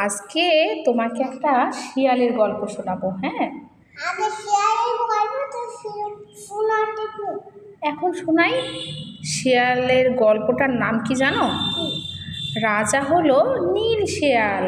আজকে তোমাকে একটা শিয়ালের গল্প শোনাবো হ্যাঁ? এখন শোনাই শিয়ালের গল্পটার নাম কি জানো? রাজা হলো নীল শিয়াল।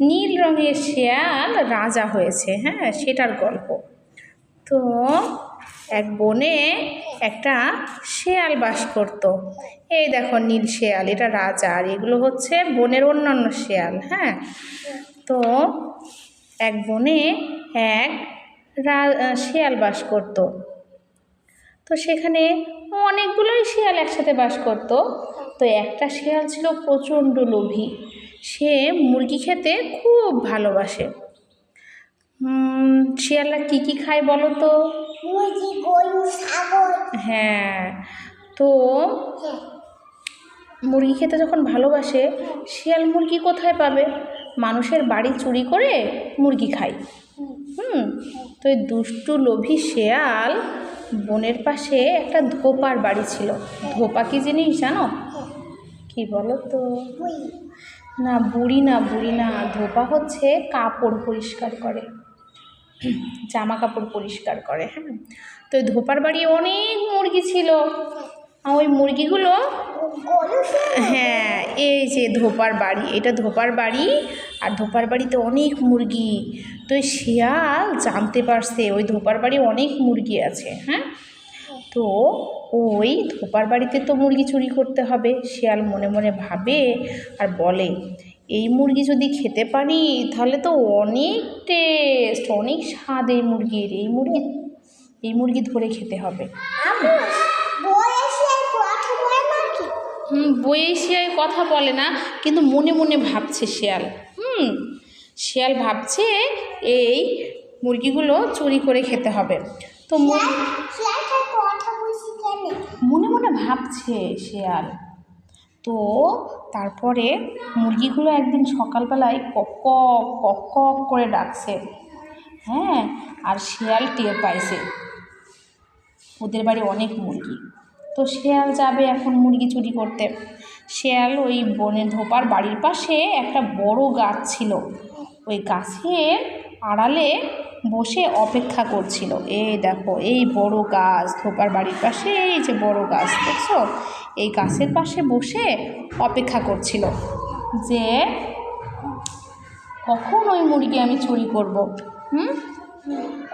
নীল রঙের শিয়াল রাজা হয়েছে হ্যাঁ সেটার গল্প। তো এক বনে একটা শেয়াল বাস করতো। এই দেখো নীল শেয়াল, এটা রাজা, আর এগুলো হচ্ছে বনের অন্যান্য শেয়াল হ্যাঁ? তো এক বনে এক শেয়াল বাস করতো। তো সেখানে অনেকগুলোই শেয়াল একসাথে বাস করত। তো একটা শিয়াল ছিল প্রচণ্ড লোভী, সে মুরগি খেতে খুব ভালোবাসে। শিয়ালরা কী কী খায় বলো তো? হ্যাঁ তো হ্যাঁ। মুরগি খেতে যখন ভালোবাসে শিয়াল মুরগি কোথায় পাবে? মানুষের বাড়ি চুরি করে মুরগি খায়। হুম, হুম তো এই দুষ্টু লোভী শেয়াল বনের পাশে একটা ধোপার বাড়ি ছিল। ধোপা কি জিনিস জানো? কি বলো তো না বুড়ি না বুড়ি না। ধোপা হচ্ছে কাপড় পরিষ্কার করে। জামা কাপড় পরিষ্কার করে হ্যাঁ? তো ধোপার বাড়ি অনেক মুরগি ছিল। ওই মুরগিগুলো হ্যাঁ এই যে ধোপার বাড়ি, এটা ধোপার বাড়ি, আর ধোপার বাড়িতে অনেক মুরগি। তো শিয়াল জানতে পারছে, ওই ধোপার বাড়ি অনেক মুরগি আছে হ্যাঁ? তো ওই ধোপার বাড়িতে তো মুরগি চুরি করতে হবে, শিয়াল মনে মনে ভাবে আর বলে এই মুরগি যদি খেতে পারি তাহলে তো অনেক টেস্ট অনেক স্বাদ এই মুরগির। এই মুরগি এই মুরগি ধরে খেতে হবে। হুম বইয়ে শিয়াল কথা বলে না কিন্তু মনে মনে ভাবছে শিয়াল। হুম শিয়াল ভাবছে এই মুরগিগুলো চুরি করে খেতে হবে। তো মনে মনে ভাবছে শিয়াল। তো তারপরে মুরগিগুলো একদিন সকালবেলায় কক কক কক করে ডাকছে। হ্যাঁ আর শিয়াল টের পাইছে। ওদের বাড়ি অনেক মুরগি। তো শিয়াল যাবে এখন মুরগি চুরি করতে। শিয়াল ওই বনে ধোপার বাড়ির পাশে একটা বড় গাছ ছিল। ওই গাছের আড়ালে বসে অপেক্ষা করছিল। এই দেখো, এই বড় গাছ, ধোপার বাড়ির পাশে, এই যে বড় গাছ, দেখছ? এই গাছের পাশে বসে অপেক্ষা করছিল যে, কখন ওই মুরগি আমি চুরি করব? হুম?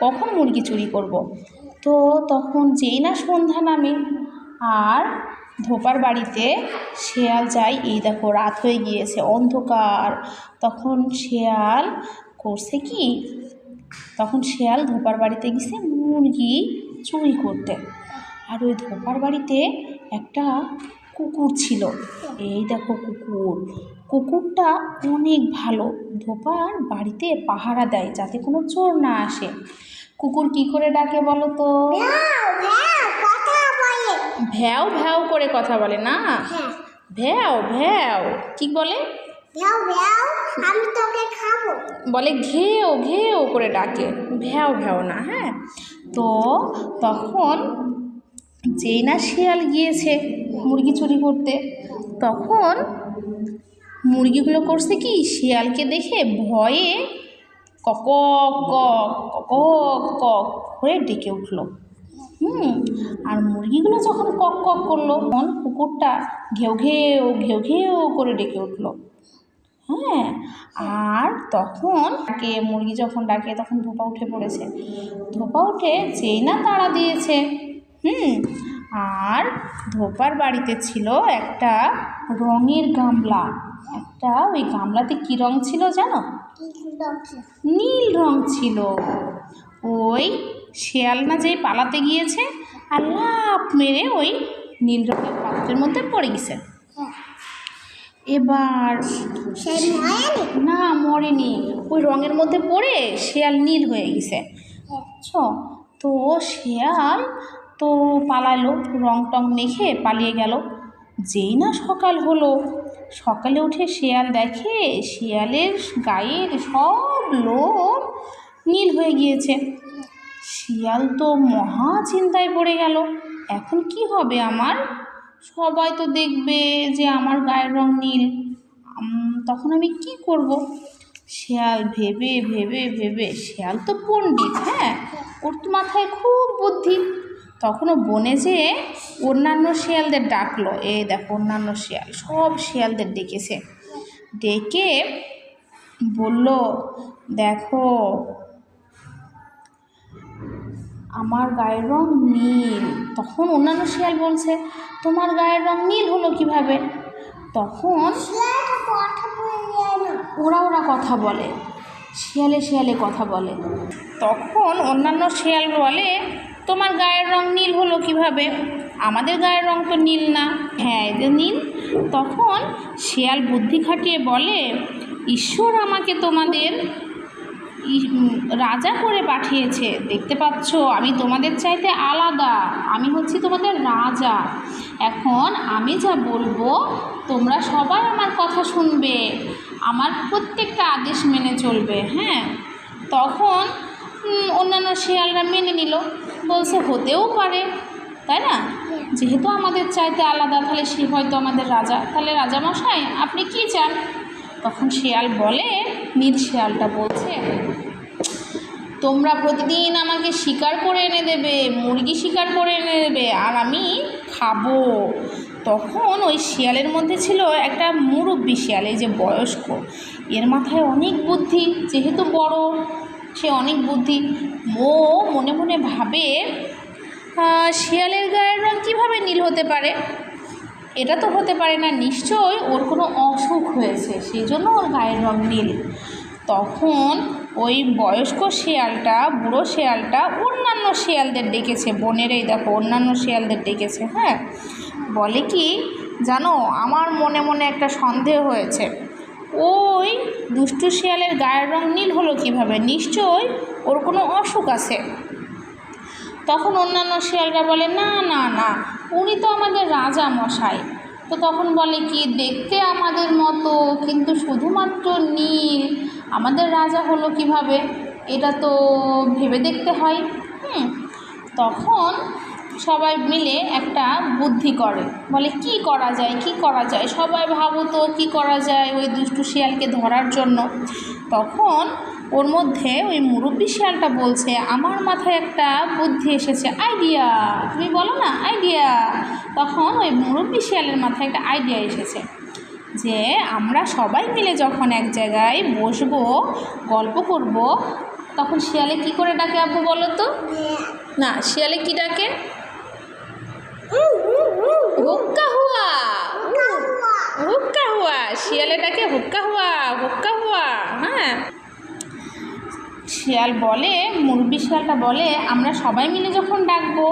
কখন মুরগি চুরি করব? তো তখন যেই না সন্ধ্যা নামে, আর ধোপার বাড়িতে শেয়াল যায় এই দেখো, রাত হয়ে গিয়েছে, অন্ধকার, তখন শেয়াল করছে কি তখন শেয়াল ধোপার বাড়িতে গেছে মুরগি চুরি করতে। আর ওই ধোপার বাড়িতে একটা কুকুর ছিল। এই দেখো কুকুর। কুকুরটা অনেক ভালো। ধোপার বাড়িতে পাহারা দেয় যাতে কোনো চোর না আসে। কুকুর কি করে ডাকে বলো তো? ভ্যাও ভ্যাও করে কথা বলে না? হ্যাঁ। ভ্যাও ভ্যাও। কি বলে? ভ্যাও ভ্যাও। আমি তোকে খাব। বলে ঘেও ঘেও করে ডাকে। ভ্যাও ভ্যাও না হ্যাঁ? তো তখন যেই না শিয়াল গিয়েছে মুরগি চুরি করতে, তখন মুরগিগুলো করছে কি? শিয়ালকে দেখে ভয়ে কক কক কক কক করে ডেকে উঠল। হুম, আর মুরগিগুলো যখন কক কক করল, তখন কুকুরটা ঘেউ ঘেউ ঘেউ ঘেউ করে ডেকে উঠল। হ্যাঁ আর তখন ডাকে মুরগি যখন ডাকে তখন ধোপা উঠে পড়েছে। ধোপা উঠে যেই না তাড়া দিয়েছে, হুম, আর ধোপার বাড়িতে ছিল একটা রঙের গামলা। একটা ওই গামলাতে কী রং ছিল জানো? নীল রং ছিল। ওই শেয়াল না যেই পালাতে গিয়েছে, আর লাফ মেরে ওই নীল রঙের পাত্রের মধ্যে পড়ে গেছে। এবার না মরেনি। ওই রঙের মধ্যে পড়ে শেয়াল নীল হয়ে গেছে। বুঝছ? তো শেয়াল তো পালালো রং টং মেখে পালিয়ে গেল। যেই না সকাল হলো সকালে উঠে শেয়াল দেখে শিয়ালের গায়ের সব লোম নীল হয়ে গিয়েছে। শিয়াল তো মহা চিন্তায় পড়ে গেল এখন কি হবে আমার? সবাই তো দেখবে যে আমার গায়ের রং নীল। তখন আমি কি করব? শেয়াল ভেবে ভেবে ভেবে, শেয়াল তো পণ্ডিত হ্যাঁ? ওর তো মাথায় খুব বুদ্ধি। তখনও বনে যেয়ে অন্যান্য শেয়ালদের ডাকলো, এ দেখো অন্যান্য শেয়াল, সব শেয়ালদের ডেকেছে। ডেকে বলল, দেখো, আমার গায়ের রং নীল। তখন অন্যান্য শিয়াল বলছে তোমার গায়ের রং নীল হলো কীভাবে? তখন ওরা ওরা কথা বলে, শিয়ালে শিয়ালে কথা বলে। তখন অন্যান্য শিয়াল বলে, তোমার গায়ের রং নীল হলো কীভাবে? আমাদের গায়ের রং তো নীল না। হ্যাঁ এদের নীল। তখন শিয়াল বুদ্ধি খাটিয়ে বলে, ঈশ্বর আমাকে তোমাদের রাজা করে পাঠিয়েছে। দেখতে পাচ্ছ, আমি তোমাদের চাইতে আলাদা। আমি হচ্ছি তোমাদের রাজা। এখন আমি যা বলব, তোমরা সবাই আমার কথা শুনবে। আমার প্রত্যেকটা আদেশ মেনে চলবে হ্যাঁ? তখন অন্যান্য শিয়ালরা মেনে নিল। বলছে, হতেও পারে, তাই না? যেহেতু আমাদের চাইতে আলাদা, তাহলে সে হয়তো আমাদের রাজা। তাহলে রাজামশাই, আপনি কি চান? তখন শিয়াল বলে, নীল শিয়ালটা বলছে, তোমরা প্রতিদিন আমাকে শিকার করে এনে দেবে, মুরগি শিকার করে এনে দেবে, আর আমি খাব। তখন ওই শিয়ালের মধ্যে ছিল একটা মুরব্বী শিয়াল, এই যে বয়স্ক। এর মাথায় অনেক বুদ্ধি, যেহেতু বড়, সে অনেক বুদ্ধি। ও মনে মনে ভাবে শিয়ালের গায়ের রং কীভাবে নীল হতে পারে? এটা তো হতে পারে না, নিশ্চয়ই ওর কোনো অসুখ হয়েছে সেই জন্য ওর গায়ের রং নীল। তখন ওই বয়স্ক শিয়ালটা, বুড়ো শিয়ালটা অন্যান্য শিয়ালদের ডেকেছে বনের এই দেখো, অন্যান্য শিয়ালদের ডেকেছে হ্যাঁ? বলে কি, জানো, আমার মনে মনে একটা সন্দেহ হয়েছে। ওই দুষ্টু শিয়ালের গায়ের রং নীল হলো কীভাবে? নিশ্চয়ই ওর কোনো অসুখ আছে। তখন অন্যান্য শিয়ালরা বলে, না না না উনি তো আমাদের রাজা মশাই। তো তখন বলে কি, দেখতে আমাদের মতো, কিন্তু শুধুমাত্র নীল। আমাদের রাজা হলো কীভাবে? এটা তো ভেবে দেখতে হয়। হুম। তখন সবাই মিলে একটা বুদ্ধি করে। বলে, কি করা যায়? কি করা যায়? সবাই ভাবো তো কী করা যায় ওই দুষ্টু শিয়ালকে ধরার জন্য? তখন ওর মধ্যে ওই মুরব্বী শিয়ালটা বলছে, আমার মাথায় একটা বুদ্ধি এসেছে আইডিয়া তুমি বলো না আইডিয়া তখন ওই মুরব্বী শিয়ালের মাথায় একটা আইডিয়া এসেছে যে আমরা সবাই মিলে যখন এক জায়গায় বসবো, গল্প করব, তখন শিয়ালে কি করে ডাকে আব্বু বলো তো? না, শিয়ালে কি ডাকে? হুক্কা হুয়া হুক্কা হুয়া, শিয়ালে ডাকে হুক্কা হুয়া হুক্কা হুয়া হ্যাঁ। শিয়াল বলে, মুরব্বী শিয়ালটা বলে, আমরা সবাই মিলে যখন ডাকবো,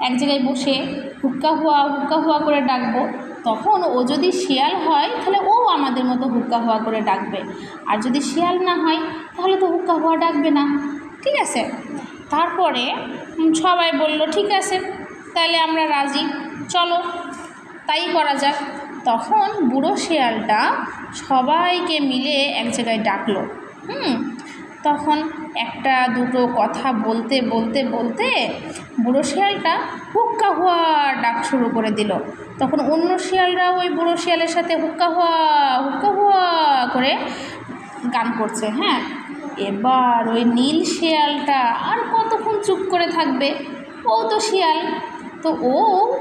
এক জায়গায় বসে হুক্কা হুয়া হুক্কা হুয়া করে ডাকবো, তখন ও যদি শিয়াল হয়, তাহলে ও আমাদের মতো হুক্কা হুয়া করে ডাকবে। আর যদি শিয়াল না হয়, তাহলে তো হুক্কা হুয়া ডাকবে না। ঠিক আছে? তারপরে সবাই বলল, ঠিক আছে, তাহলে আমরা রাজি। চলো, তাই করা যাক। তখন বুড়ো শিয়ালটা সবাইকে মিলে এক জায়গায় ডাকলো। হুম? তখন একটা দুটো কথা বলতে বলতে বলতে বুড়ো শিয়ালটা হুক্কা হুয়া ডাক শুরু করে দিল। তখন অন্য শিয়ালরা ওই বুড়ো শিয়ালের সাথে হুক্কা হুয়া হুক্কা হুয়া করে গান করছে হ্যাঁ? এবার ওই নীল শিয়ালটা আর কতক্ষণ চুপ করে থাকবে? ও তো শিয়াল। তো ও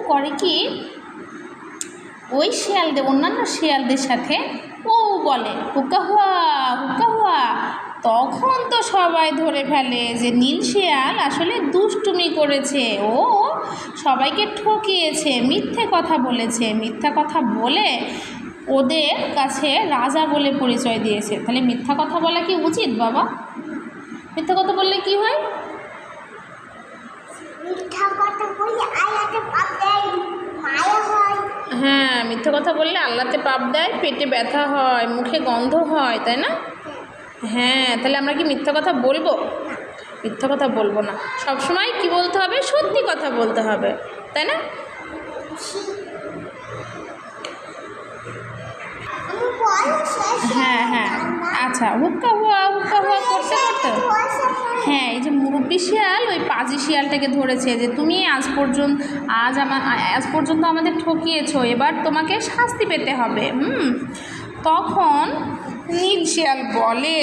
করে কি? ওই শিয়ালদের, অন্যান্য শিয়ালদের সাথে ও বলে, হুক্কা হুয়া হুক্কা হুয়া। তখন তো সবাই ধরে ফেলে যে নীল শিয়াল আসলে দুষ্টুমি করেছে। ও সবাইকে ঠকিয়েছে মিথ্যে কথা বলেছে। মিথ্যা কথা বলে ওদের কাছে রাজা বলে পরিচয় দিয়েছে। তাহলে মিথ্যা কথা বলা কি উচিত বাবা? মিথ্যা কথা বললে কি হয়? হয়। হ্যাঁ মিথ্যা কথা বললে আল্লাতে পাপ দেয় পেটে ব্যথা হয় মুখে গন্ধ হয় তাই না? হ্যাঁ তাহলে আমরা কি মিথ্যা কথা বলব? মিথ্যা কথা বলব না। সব সময় কি বলতে হবে? সত্যি কথা বলতে হবে, তাই না? হ্যাঁ হ্যাঁ। আচ্ছা হুক্কা হুয়া হুক্কা হুয়া করতে করতে। হ্যাঁ এই যে মুরব্বী শিয়াল, ওই পাজি শিয়ালটাকে ধরেছে যে তুমি আজ পর্যন্ত, আজ আমার আজ পর্যন্ত আমাদের ঠকিয়েছো, এবার তোমাকে শাস্তি পেতে হবে, হুম? তখন নীল শিয়াল বলে,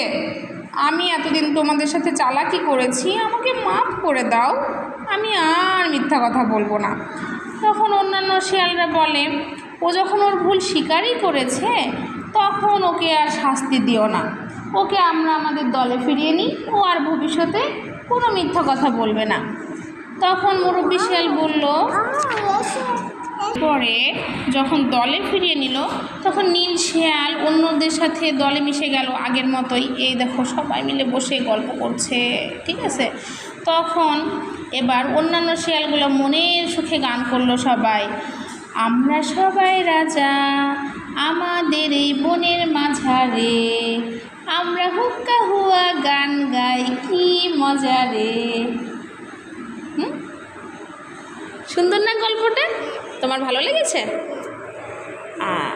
আমি এতদিন তোমাদের সাথে চালাকি করেছি, আমাকে মাফ করে দাও, আমি আর মিথ্যা কথা বলব না। তখন অন্যান্য শিয়ালরা বলে, ও যখন ওর ভুল স্বীকারই করেছে, তখন ওকে আর শাস্তি দিও না। ওকে আমরা আমাদের দলে ফিরিয়ে নিই, ও আর ভবিষ্যতে কোনো মিথ্যা কথা বলবে না। তখন মুরব্বী শিয়াল বলল পরে যখন দলে ফিরিয়ে নিল, তখন নীল শিয়াল অন্যদের সাথে দলে মিশে গেল আগের মতোই। এই দেখো, সবাই মিলে বসে গল্প করছে, ঠিক আছে? তখন এবার অন্যান্য শিয়ালগুলো মনের সুখে গান করল সবাই। আমরা সবাই রাজা, আমাদের এই বনের মাঝারে, আমরা হুক্কা হুয়া গান গাই, কি মজা রে সুন্দর না গল্পটা? তোমার ভালো লেগেছে আর